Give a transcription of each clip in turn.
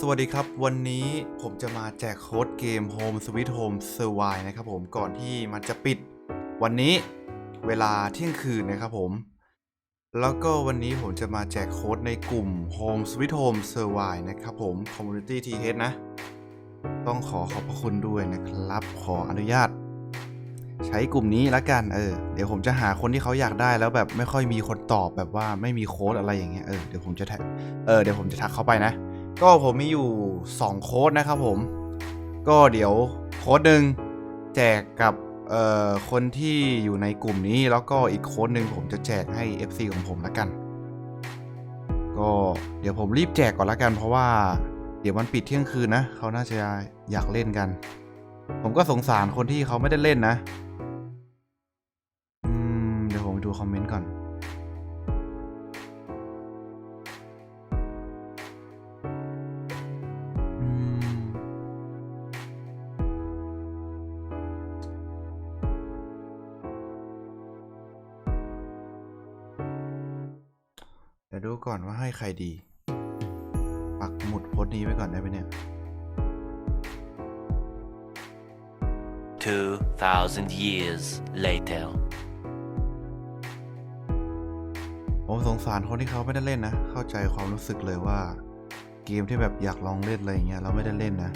สวัสดีครับ วันนี้ผมจะมาแจกโค้ดเกม Home Sweet Home Survive นะครับผมก่อนที่มันจะปิด วันนี้เวลาเที่ยงคืนนะครับผม แล้วก็วันนี้ผมจะมาแจกโค้ดในกลุ่ม Home Sweet Home Survive นะครับผม Community TH นะ ต้องขอขอบพระคุณด้วยนะครับ ขออนุญาต ใช้กลุ่มนี้ละกันเออเดี๋ยวผมจะหาคนที่เขาอยากได้แล้วแบบไม่ค่อยมีคนตอบแบบว่าไม่มีโค้ดอะไรอย่างเงี้ยเออเดี๋ยวผมจะเออเดี๋ยวผมจะทักเขาไปนะ ก็ผมมีอยู่ 2 โค้ดนะครับผม ก็เดี๋ยวโค้ดหนึ่งแจกกับเอ่อคนที่อยู่ในกลุ่มนี้แล้วก็อีกโค้ดหนึ่งผมจะแจกให้ FC ของผมละกัน ก็เดี๋ยวผมรีบแจกก่อนละกัน เพราะว่าเดี๋ยวมันปิดเที่ยงคืนนะเขาน่าจะอยากเล่นกัน ผมก็สงสารคนที่เขาไม่ได้เล่นนะอืมเดี๋ยวผมไปดูคอมเมนต์ก่อน ให้ใครดี ปักหมุดโพสต์นี้ไว้ก่อนได้ไหมเนี่ย2,000 years later. ผมสงสารคนที่เขาไม่ได้เล่นนะ เข้าใจความรู้สึกเลยว่า เกมที่แบบอยากลองเล่นอะไรอย่างเงี้ยเราไม่ได้เล่นนะ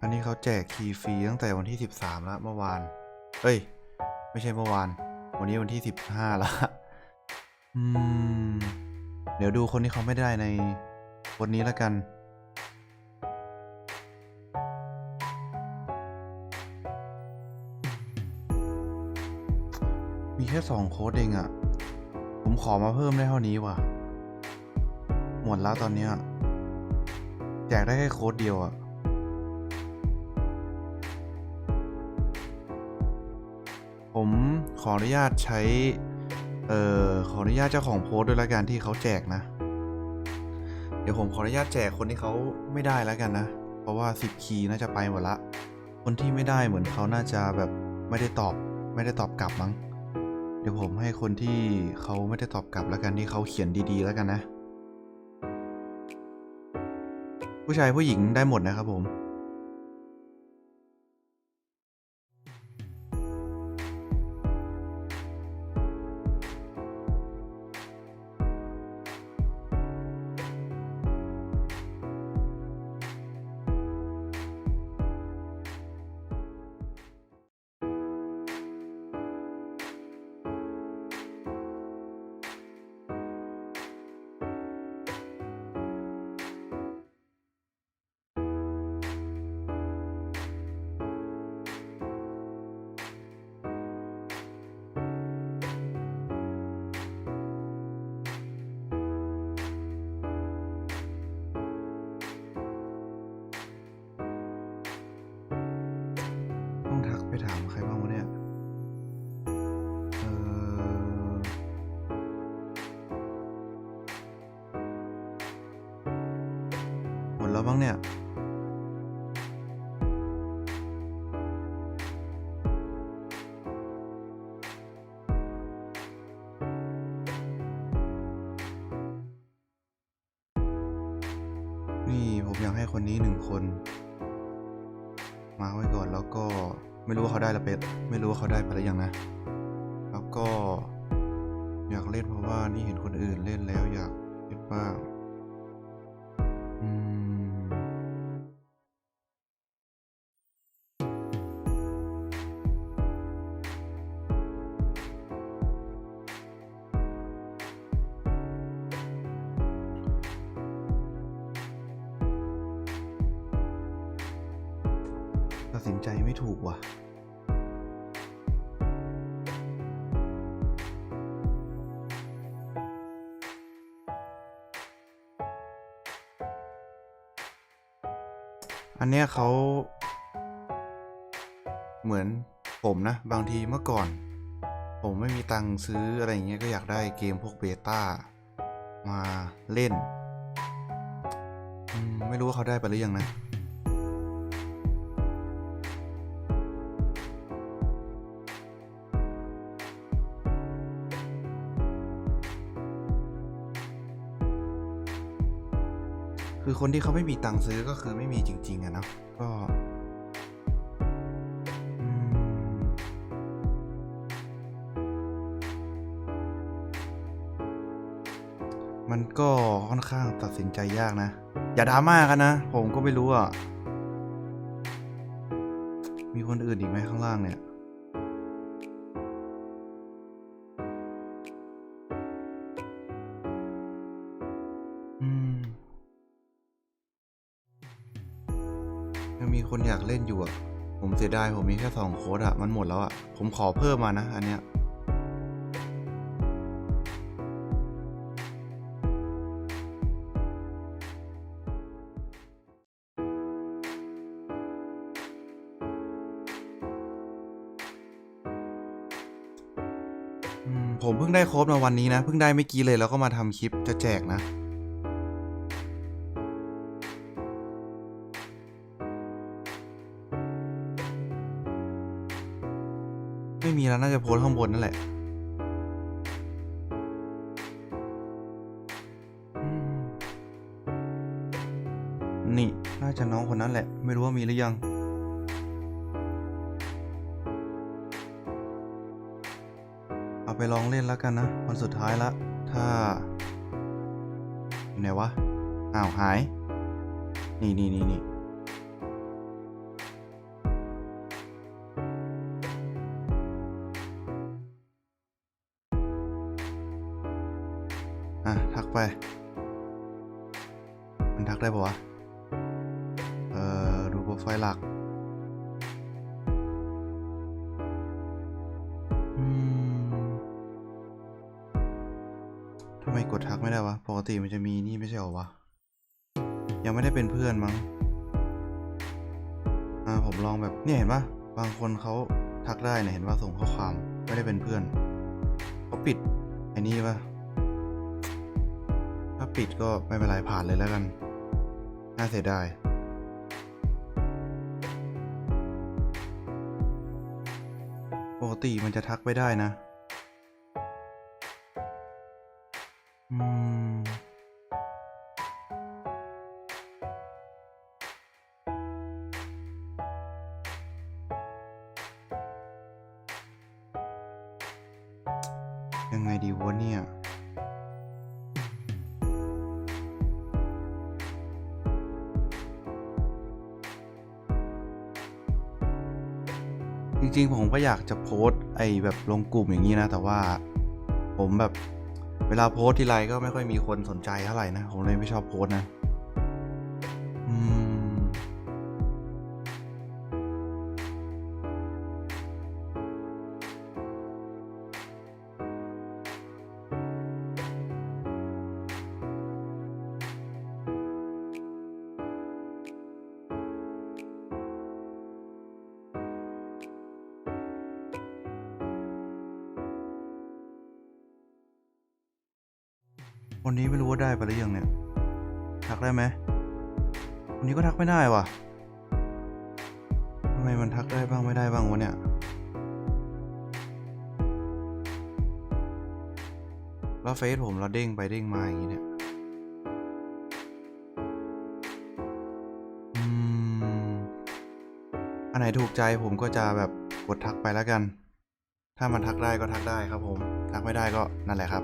อันนี้เขาแจกคีย์ฟรีตั้งแต่วันที่ 13 แล้วเมื่อวาน เอ้ย ไม่ใช่เมื่อวาน วันนี้วันที่15แล้วอืม เดี๋ยวดูคนที่เขาไม่ได้ในวันนี้แล้วกันมีแค่สองโค้ดเองอะผมขอมาเพิ่มได้เท่านี้ว่ะ หมดแล้วตอนเนี้ย แจกได้แค่โค้ดเดียวอะ ผมขออนุญาตใช้ เอ่อ ขออนุญาตเจ้าของโพสต์ด้วยละกันที่เขาแจกนะ เดี๋ยวผมขออนุญาตแจกคนที่เขาไม่ได้แล้วกันนะ เพราะว่า 10 คีย์น่าจะไปหมดละ คนที่ไม่ได้เหมือนเขาน่าจะแบบไม่ได้ตอบ ไม่ได้ตอบกลับมั้ง เดี๋ยวผมให้คนที่เขาไม่ได้ตอบกลับแล้วกันที่เขาเขียนดีๆ แล้วกันนะ ผู้ชายผู้หญิงได้หมดนะครับผม แล้วบ้างเนี่ยนี่ผมอยากให้คนนี้หนึ่งคน มาไว้ก่อนแล้วก็ไม่รู้ว่าเขาได้แล้วเป็ดไม่รู้ว่าเขาได้ไปหรือยังนะ ตัดสินใจไม่ถูกว่ะ อันเนี้ยเขา เหมือนผมนะ บางทีเมื่อก่อน ผมไม่มีตังค์ซื้ออะไรอย่างเงี้ยก็อยากได้เกมพวกเบต้า มาเล่น ไม่รู้ว่าเขาได้ไปหรือยังนะ คนที่เขาไม่มีตังค์ซื้อก็คือไม่มีจริง ๆอะเนาะก็มมันก็ค่อนข้างตัดสินใจยากนะ อย่าดราม่ากันนะ ผมก็ไม่รู้อะ มีคนอื่นอีกไหมข้างล่างเนี่ย เล่นอยู่อะผมเสียดายผมมีแค่สองโค้ดอะมันหมดแล้วอะผมขอเพิ่มมานะ อันเนี้ยผมเพิ่งได้โค้ดมาวันนี้นะ เพิ่งได้ไม่กี่เลยแล้วก็มาทำคลิปจะแจกนะ ไม่มีแล้วน่าจะโพสข้างบนนั่นแหละนี่ น่าจะน้องคนนั้นแหละ ไม่รู้ว่ามีหรือยัง เอาไปลองเล่นแล้วกันนะ วันสุดท้ายละ ถ้าไหนวะ อ้าว หาย นี่นี่นี่นี่ ทำไมกดทักไม่ได้วะ ปกติมันจะมีนี่ไม่ใช่หรอวะ ยังไม่ได้เป็นเพื่อนมั้ง อ่าผมลองแบบเนี่ยเห็นปะบางคนเขาทักได้เนี่ยเห็นว่าส่งข้อความไม่ได้เป็นเพื่อนเขาปิดไอ้นี่ปะถ้าปิดก็ไม่เป็นไรผ่านเลยแล้วกัน น่าเสียดายปกติมันจะทักไปได้นะ จริงๆ ผมก็อยากจะโพสไอ้แบบลงกลุ่มอย่างนี้นะ แต่ว่าผมแบบเวลาโพสทีไรก็ไม่ค่อยมีคนสนใจเท่าไหร่นะ ผมเลยไม่ชอบโพสนะ เนี่ยแล้วเฟซผมเราเด้งไปเด้งมาอย่างนี้เนี่ยอืมอันไหนถูกใจผมก็จะแบบกดทักไปแล้วกัน ถ้ามันทักได้ก็ทักได้ครับผม ทักไม่ได้ก็นั่นแหละครับ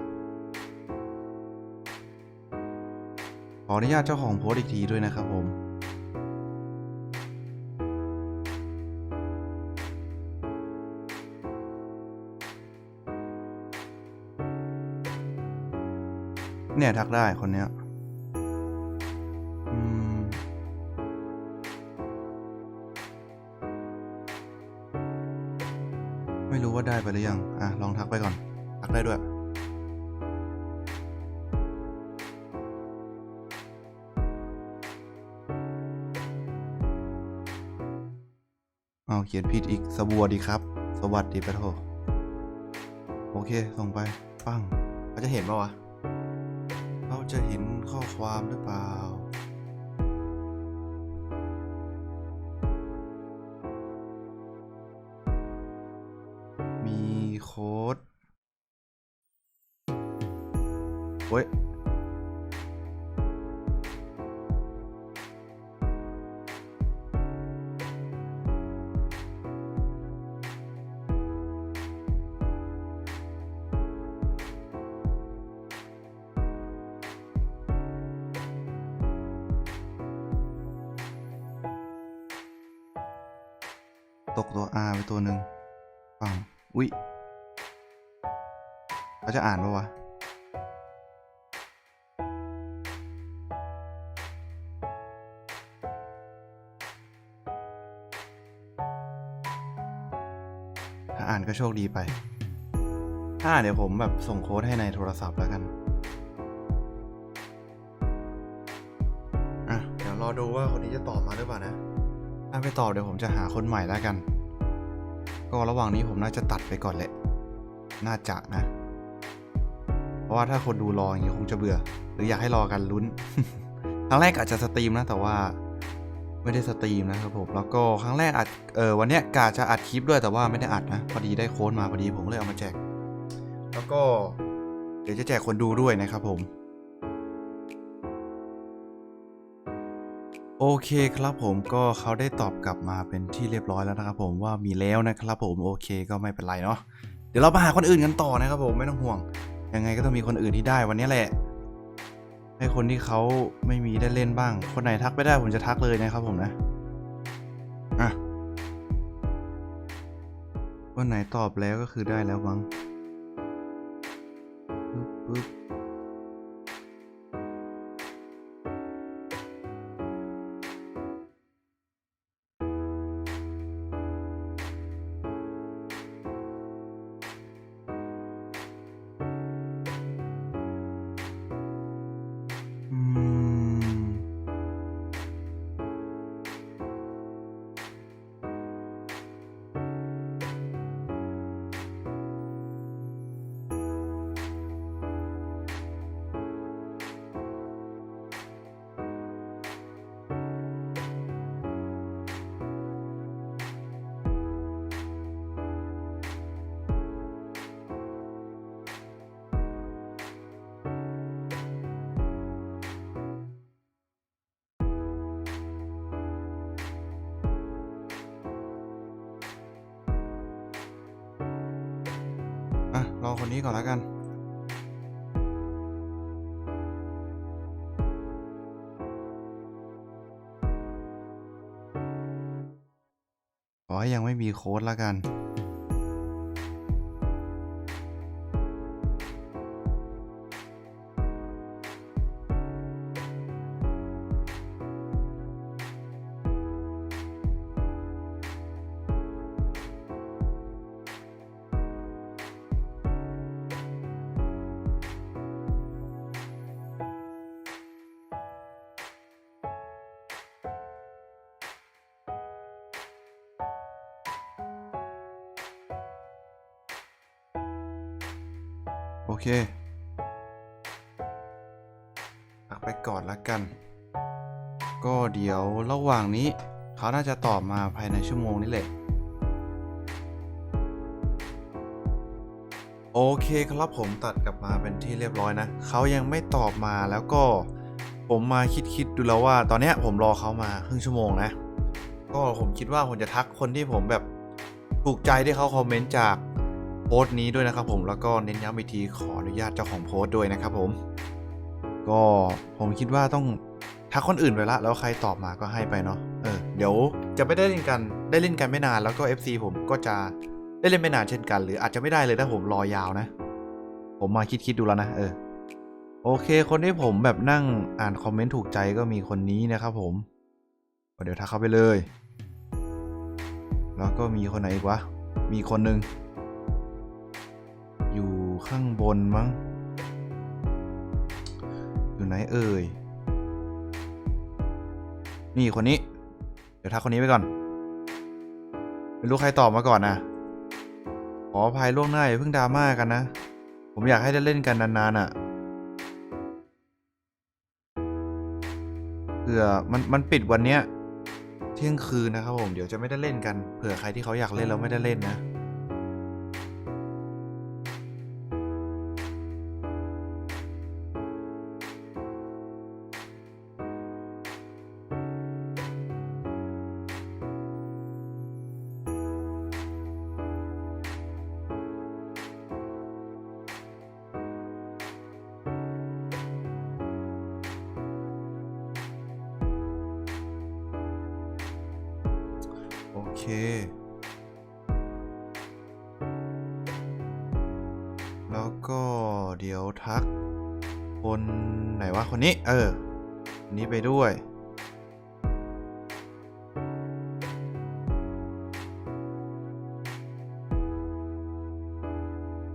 ขออนุญาตเจ้าของโพสต์อีกทีด้วยนะครับผม เนี่ยทักได้คนเนี้ยมไม่รู้ว่าได้ไปหรือยัง อะ ลองทักไปก่อน ทักได้ด้วย เอาเขียนผิดอีก สวัสดีครับ สวัสดีปะโทโอเค ส่งไป ปังเขาจะเห็นปะวะ จะเห็นข้อความหรือเปล่า ตกตัว R ไปตัวหนึ่งฟังอุ๊ยเขาจะอ่านปะวะถ้าอ่านก็โชคดีไป ถ้าอ่านเดี๋ยวผมแบบส่งโค้ดให้ในโทรศัพท์แล้วกัน อะ เดี๋ยวรอดูว่าคนนี้จะตอบมาหรือเปล่านะ ไม่ตอบเดี๋ยวผมจะหาคนใหม่แล้วกัน ก็ระหว่างนี้ผมน่าจะตัดไปก่อนแหละ น่าจะนะ เพราะว่าถ้าคนดูรออย่างนี้คงจะเบื่อ หรืออยากให้รอกันลุ้น ครั้งแรกอาจจะสตรีมนะ แต่ว่าไม่ได้สตรีมนะครับผม แล้วก็ครั้งแรกอัด เออวันเนี้ยกาจะอัดคลิปด้วยแต่ว่าไม่ได้อัดนะ พอดีได้โค้ดมาพอดีผมเลยเอามาแจก แล้วก็เดี๋ยวจะแจกคนดูด้วยนะครับผม โอเคครับผมก็เขาได้ตอบกลับมาเป็นที่เรียบร้อยแล้วนะครับผมว่ามีแล้วนะครับผมโอเคก็ไม่เป็นไรเนาะเดี๋ยวเรามาหาคนอื่นกันต่อนะครับผมไม่ต้องห่วง ยังไงก็ต้องมีคนอื่นที่ได้วันนี้แหละ ให้คนที่เขาไม่มีได้เล่นบ้าง คนไหนทักไม่ได้ผมจะทักเลยนะครับผมนะอะคนไหนตอบแล้วก็คือได้แล้วมั้งปึ๊บปึ๊บ อคนนี้ก่อนแล้วกันขอให้ยังไม่มีโค้ดแล้วกัน โอเคพักไปก่อนแล้วกัน ก็เดี๋ยวระหว่างนี้เขาน่าจะตอบมาภายในชั่วโมงนี้แหละ โอเคครับผมตัดกลับมาเป็นที่เรียบร้อยนะ เขายังไม่ตอบมาแล้วก็ผมมาคิดคิดๆดูแล้วว่า ตอนนี้ผมรอเขามาครึ่งชั่วโมงนะ ก็ผมคิดว่าผมจะทักคนที่ผมแบบถูกใจที่เขาคอมเมนต์จาก โพสต์นี้ด้วยนะครับผมแล้วก็เน้นย้ำอีกทีขออนุญาตเจ้าของโพสต์ด้วยนะครับผม ก็ผมคิดว่าต้องทักคนอื่นไปละแล้วใครตอบมาก็ให้ไปเนาะเออเดี๋ยวจะไม่ได้เล่นกันได้เล่นกันไม่นานแล้วก็ FC ผมก็จะได้เล่นไม่นานเช่นกัน หรืออาจจะไม่ได้เลยถ้าผมรอยาวนะ ผมมาคิดคิดๆดูแล้วนะเออโอเค คนที่ผมแบบนั่งอ่านคอมเมนต์ถูกใจก็มีคนนี้นะครับผมเดี๋ยวทักเข้าไปเลย แล้วก็มีคนไหนอีกวะ มีคนหนึ่ง อยู่ข้างบนมั้ง อยู่ไหนเอ่ย นี่คนนี้ เดี๋ยวทักคนนี้ไปก่อน ไม่รู้ใครตอบมาก่อนนะ ขออภัยล่วงหน้าอย่าเพิ่งดราม่ากันนะ ผมอยากให้ได้เล่นกันนานๆอะเผื่อมันมันปิดวันเนี้ยเที่ยงคืนนะครับผมเดี๋ยวจะไม่ได้เล่นกันเผื่อใครที่เขาอยากเล่นแล้วไม่ได้เล่นนะ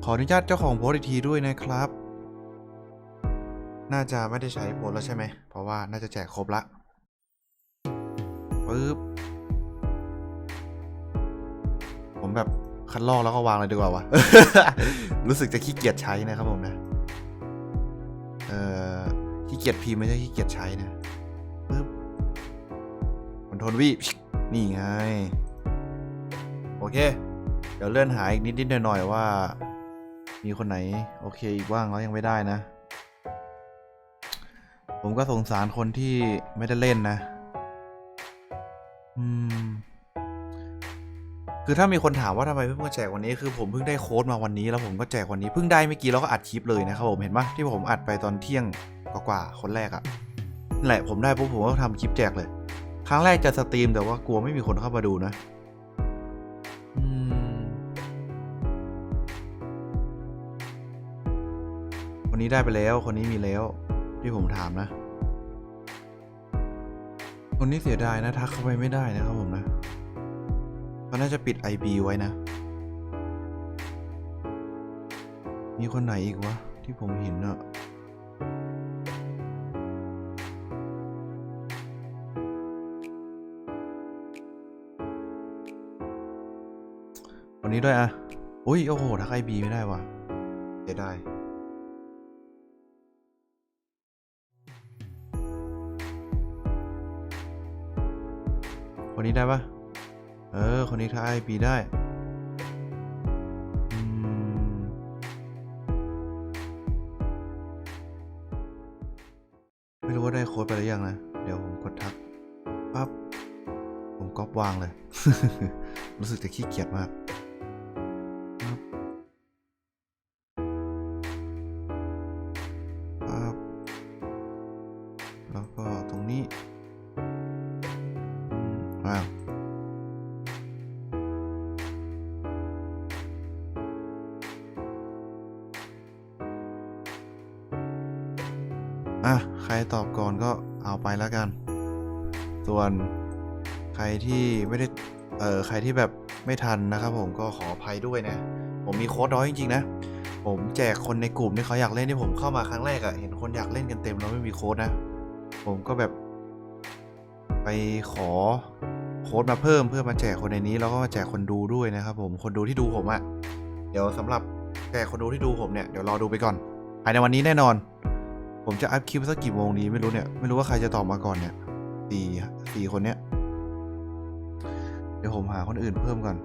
ขออนุญาตเจ้าของโพสต์อีกทีด้วยนะครับ น่าจะไม่ได้ใช้โพสต์แล้วใช่ไหม เพราะว่าน่าจะแจกครบละปึ๊บ ผมแบบคัดลอกแล้วก็วางเลยดีกว่าวะ รู้สึกจะขี้เกียจใช้นะครับผมนะ เอ่อ ขี้เกียจพิมพ์ไม่ใช่ขี้เกียจใช้นะปึ๊บคอนโทรลวีนี่ไง โอเค เดี๋ยวเลื่อนหาอีกนิดๆหน่อยๆว่า มีคนไหน โอเคอีกบ้างแล้วยังไม่ได้นะ ผมก็สงสารคนที่ไม่ได้เล่นนะอืมคือถ้ามีคนถามว่าทำไมเพิ่งมาแจกวันนี้คือผมเพิ่งได้โค้ดมาวันนี้แล้วผมก็แจกวันนี้เพิ่งได้เมื่อกี้แล้วก็อัดคลิปเลยนะครับผมเห็นปะที่ผมอัดไปตอนเที่ยงกว่าๆคนแรกอะนั่นแหละผมได้ปุ๊บผมก็ทำคลิปแจกเลย ครั้งแรกจะสตรีมแต่ว่ากลัวไม่มีคนเข้ามาดูนะ คนนี้ได้ไปแล้ว คนนี้มีแล้วที่ผมถามนะ คนนี้เสียดายนะทักเข้าไปไม่ได้นะครับผมนะเขาน่าจะปิด IB ไว้นะ มีคนไหนอีกวะ ที่ผมเห็นอะคนนี้ด้วยอะอุ้ย โอ้โหทัก IB ไม่ได้ว่ะเสียดาย คนนี้ได้ปะเออ คนนี้ถ้าไอปีได้มไม่รู้ว่าได้โค้ดไปหรือยังนะ เดี๋ยวผมกดทัก ปั๊บ ผมก๊อปวางเลย รู้สึกจะขี้เกียจมาก รที่แบบไม่ทันนะครับผมก็ขออภัยด้วยนะ ผมมีโค้ดน้อยจริงๆนะ ผมแจกคนในกลุ่มที่เขาอยากเล่นที่ผมเข้ามาครั้งแรกอะ่ะเห็นคนอยากเล่นกันเต็มแล้วไม่มีโค้ดนะ ผมก็แบบ ไปขอโค้ดมาเพิ่มเพื่อมาแจกคนในนี้แล้วก็มาแจกคนดูด้วยนะครับผมคนดูที่ดูผมอะ่ะเดี๋ยวสำหรับแจกคนดูที่ดูผมเนี่ยเดี๋ยวรอดูไปก่อนภายในวันนี้แน่นอน ผมจะอัพคลิปสักกี่โมงดีไม่รู้เนี่ยไม่รู้ว่าใครจะตอบมาก่อนเนี่ยสี่สี่คนเนี้ย ดี๋ยวผมหาคนอื่นเพิ่มก่อน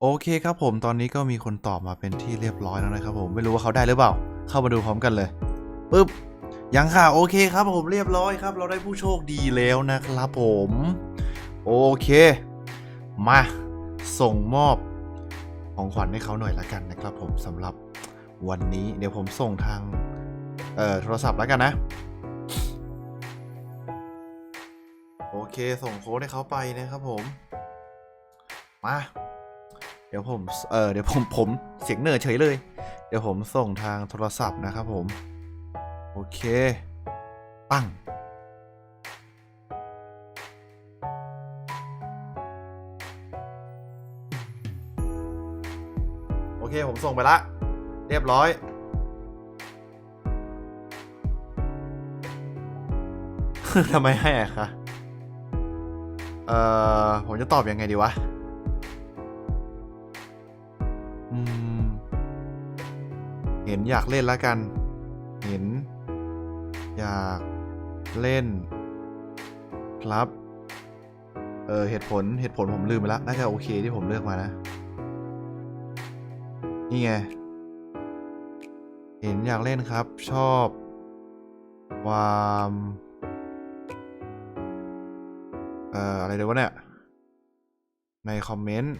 โอเคครับผมตอนนี้ก็มีคนตอบมาเป็นที่เรียบร้อยแล้วนะครับผมไม่รู้ว่าเขาได้หรือเปล่า เข้ามาดูพร้อมกันเลยปึ๊บยังค่ะโอเคครับผมเรียบร้อยครับ เราได้ผู้โชคดีแล้วนะครับผม โอเค มา ส่งมอบของขวัญให้เขาหน่อยละกันนะครับผมสำหรับวันนี้เดี๋ยวผมส่งทางโทรศัพท์แล้วกันนะ เคส่งโค้ดให้เขาไปนะครับผม มา เดี๋ยวผม เออเดี๋ยวผมผมเสียงเหนื่อยเฉยเลย เดี๋ยวผมส่งทางโทรศัพท์นะครับผม โอเค ปั้งโอเค ผมส่งไปละ เรียบร้อยทำไมให้อะคะ เอ่อ ผมจะตอบยังไงดีวะ อืม เห็นอยากเล่นแล้วกัน เห็น อยากเล่น ครับ เออ เหตุผล เหตุผลผมลืมไปแล้ว น่าจะโอเคที่ผมเลือกมานะ นี่ไง เห็นอยากเล่นครับ ชอบ ความ เอ่อ อะไรเดี๋ยวะเนี่ย ในคอมเมนต์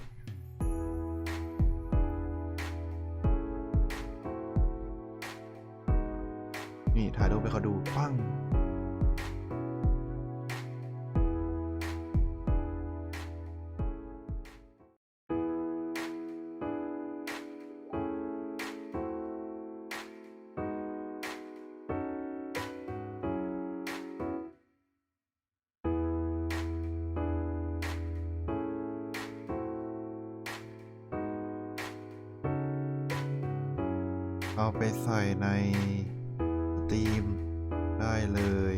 นี่ถ่ายรูปให้เขาดู ปั้ง สตรีมได้เลย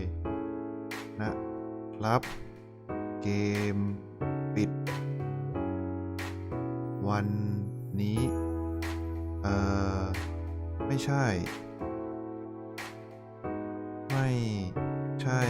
นะครับ เกมปิด วันนี้ เอ่อ ไม่ใช่ ไม่ใช่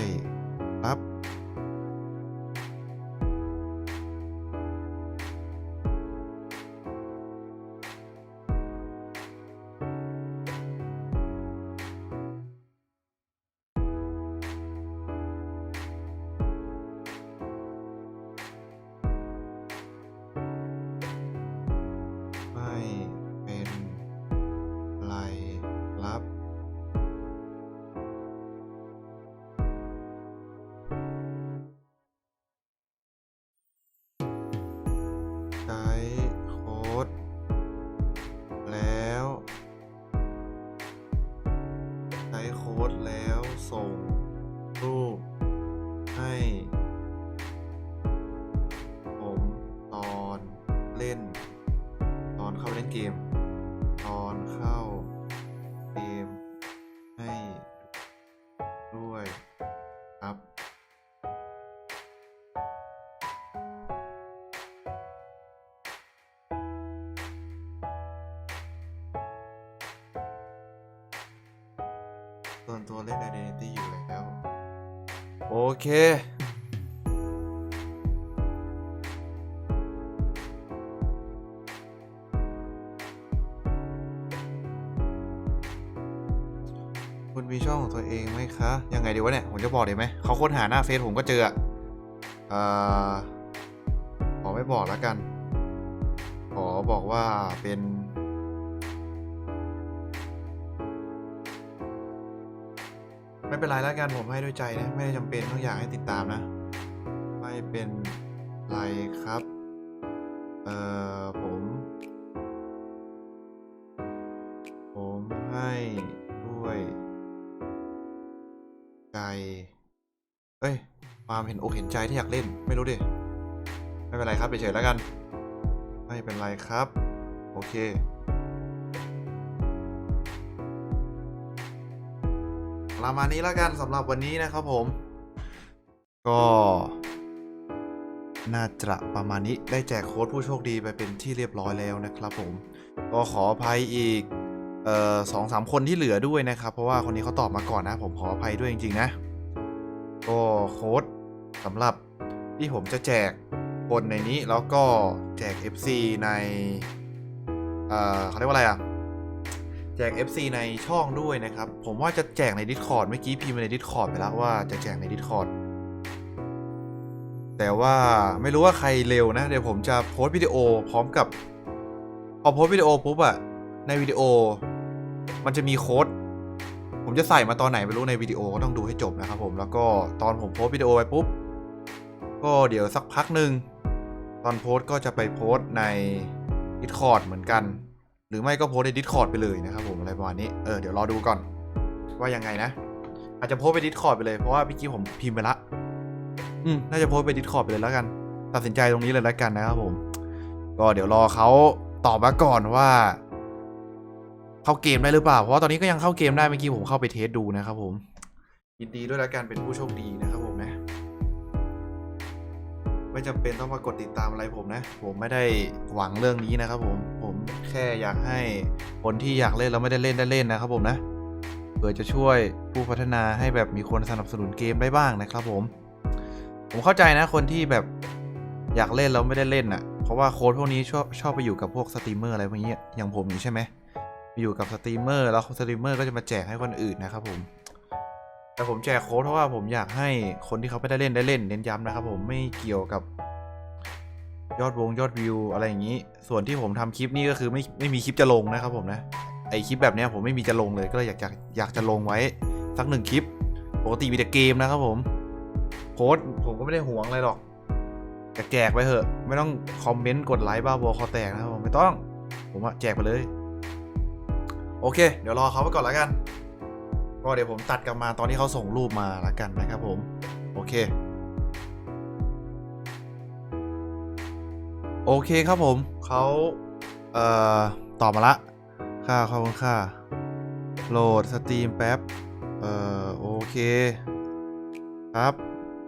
เค คุณมีช่องของตัวเองไหมคะ ยังไงดีวะเนี่ย ผมจะบอกได้ไหม เขาค้นหาหน้าเฟซผมก็เจออะเอ่อขอไม่บอกแล้วกัน ขอบอกว่าเป็น ไม่เป็นไรแล้วกันผมให้ด้วยใจนะไม่ได้จำเป็นต้องอยากให้ติดตามนะ ไม่เป็นไรครับ เอ่อผม ผมให้ด้วยใจเอ้ยความเห็นอกเห็นใจที่อยากเล่นไม่รู้ดิไม่เป็นไรครับเฉยๆแล้วกัน ไม่เป็นไรครับ โอเค ประมาณนี้แล้วกันสำหรับวันนี้นะครับผม ก็ น่าจะประมาณนี้ได้แจกโค้ดผู้โชคดีไปเป็นที่เรียบร้อยแล้วนะครับผม ก็ขออภัยอีกสองสามคนที่เหลือด้วยนะครับ เพราะว่าคนนี้เขาตอบมาก่อนนะ ผมขออภัยด้วยจริงๆนะ ก็โค้ดสำหรับที่ผมจะแจกคนในนี้แล้วก็แจก FC ใน เอ่อเขาเรียกว่าอะไรอะ แจก FC ในช่องด้วยนะครับ ผมว่าจะแจกใน Discord เมื่อกี้พิมพ์ใน Discord ไปแล้วว่าจะแจกใน Discord แต่ว่าไม่รู้ว่าใครเร็วนะ เดี๋ยวผมจะโพสต์วิดีโอพร้อมกับ พอโพสต์วิดีโอปุ๊บอะในวิดีโอ มันจะมีโค้ดผมจะใส่มาตอนไหนไม่รู้ในวิดีโอก็ต้องดูให้จบนะครับผมแล้วก็ตอนผมโพสต์วิดีโอไปปุ๊บ ก็เดี๋ยวสักพักหนึ่งตอนโพสต์ก็จะไปโพสต์ใน Discord เหมือนกัน หรือไม่ก็โพสต์ใน Discord ไปเลยนะครับผมอะไรประมาณนี้เออเดี๋ยวรอดูก่อน ว่ายังไงนะ อาจจะโพสต์ไป Discord ไปเลย เพราะว่าเมื่อกี้ผมพิมพ์ไปละอืมน่าจะโพสต์ไป Discord ไปเลยแล้วกัน ตัดสินใจตรงนี้เลยแล้วกันนะครับผม ก็เดี๋ยวรอเขาตอบมาก่อนว่า เข้าเกมได้หรือเปล่า เพราะว่าตอนนี้ก็ยังเข้าเกมได้เมื่อกี้ผมเข้าไปเทสดูนะครับผมยินดีด้วยแล้วกันเป็นผู้โชคดีนะครับผมนะไม่จำเป็นต้องมากดติดตามอะไรผมนะ ผมไม่ได้หวังเรื่องนี้นะครับผมผมแค่อยากให้คนที่อยากเล่นแล้วไม่ได้เล่นได้เล่นนะครับผมนะเพื่อจะช่วยผู้พัฒนาให้แบบมีคนสนับสนุนเกมได้บ้างนะครับผม ผมเข้าใจนะคนที่แบบอยากเล่นแล้วไม่ได้เล่นอะ เพราะว่าโค้ดพวกนี้ชอบชอบไปอยู่กับพวกสตรีมเมอร์อะไรพวกนี้อย่างผมอย่างนี้ใช่ไหมไปอยู่กับสตรีมเมอร์แล้วสตรีมเมอร์ก็จะมาแจกให้คนอื่นนะครับผม แต่ผมแจกโค้ดเพราะว่าผมอยากให้คนที่เขาไม่ได้เล่นได้เล่นเน้นย้ำนะครับผมไม่เกี่ยวกับ ยอดวงยอดวิวอะไรอย่างนี้ ส่วนที่ผมทำคลิปนี้ก็คือไม่ไม่มีคลิปจะลงนะครับผมนะไอคลิปแบบนี้ผมไม่มีจะลงเลยก็เลยอยากอยากอยากจะลงไว้สักหนึ่งคลิปปกติมีแต่เกมนะครับผม โพสผมก็ไม่ได้หวงอะไรหรอกแจกแจกไปเถอะ ไม่ต้องคอมเมนต์กดไลค์บ้าบอคอแตกนะครับผมไม่ต้อง ผมแจกไปเลย โอเค เดี๋ยวรอเขาไปก่อนแล้วกันก็เดี๋ยวผมตัดกลับมาตอนที่เขาส่งรูปมาแล้วกันนะครับผม โอเค โอเคครับผมเขาเอ่อตอบมาละ ค่าขอบคุณค่าโหลดสตรีมแป๊บ เอ่อ โอเค ครับ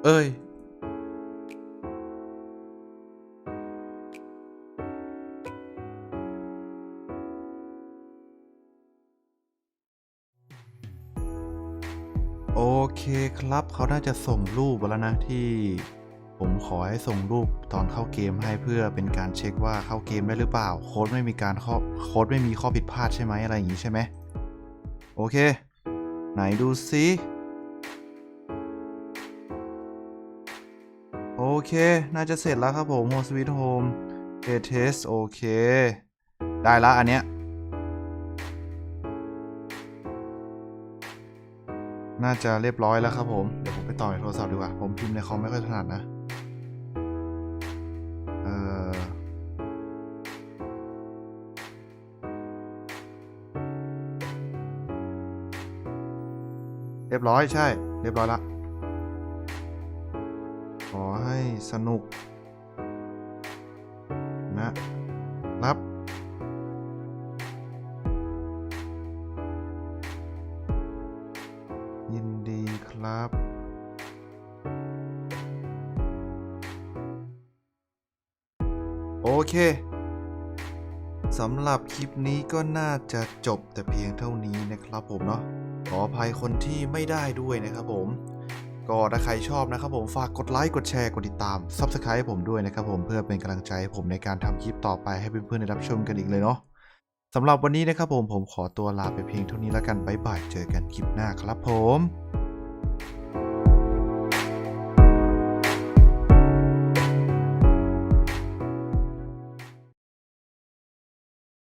เอ้ย โอเคครับเขาน่าจะส่งรูปมาแล้วนะที่ ผมขอให้ส่งรูปตอนเข้าเกมให้เพื่อเป็นการเช็คว่าเข้าเกมได้หรือเปล่า โค้ดไม่มีการข้อโค้ดไม่มีข้อผิดพลาดใช่ไหมอะไรอย่างนี้ใช่ไหมโอเค ไหนดูซิโอเค น่าจะเสร็จแล้วครับผม Home Sweet Home a Test โอเค ได้ละอันเนี้ย น่าจะเรียบร้อยแล้วครับผม เดี๋ยวผมไปต่อในโทรศัพท์ดีกว่า ผมพิมพ์ในคอมไม่ค่อยถนัดนะ รียบร้อยใช่ เรียบร้อยละ ขอให้สนุก นะรับ ยินดีครับ โอเคสำหรับคลิปนี้ก็น่าจะจบแต่เพียงเท่านี้นะครับผมเนาะ ขออภัยคนที่ไม่ได้ด้วยนะครับผม ก็ถ้าใครชอบนะครับผมฝากกดไลค์กดแชร์กดติดตาม Subscribe ให้ผมด้วยนะครับผมเพื่อเป็นกำลังใจให้ผมในการทำคลิปต่อไปให้เพื่อนๆได้รับชมกันอีกเลยเนาะสำหรับวันนี้นะครับผมผมขอตัวลาไปเพียงเท่านี้แล้วกันบ๊ายบายเจอกันคลิปหน้าครับผม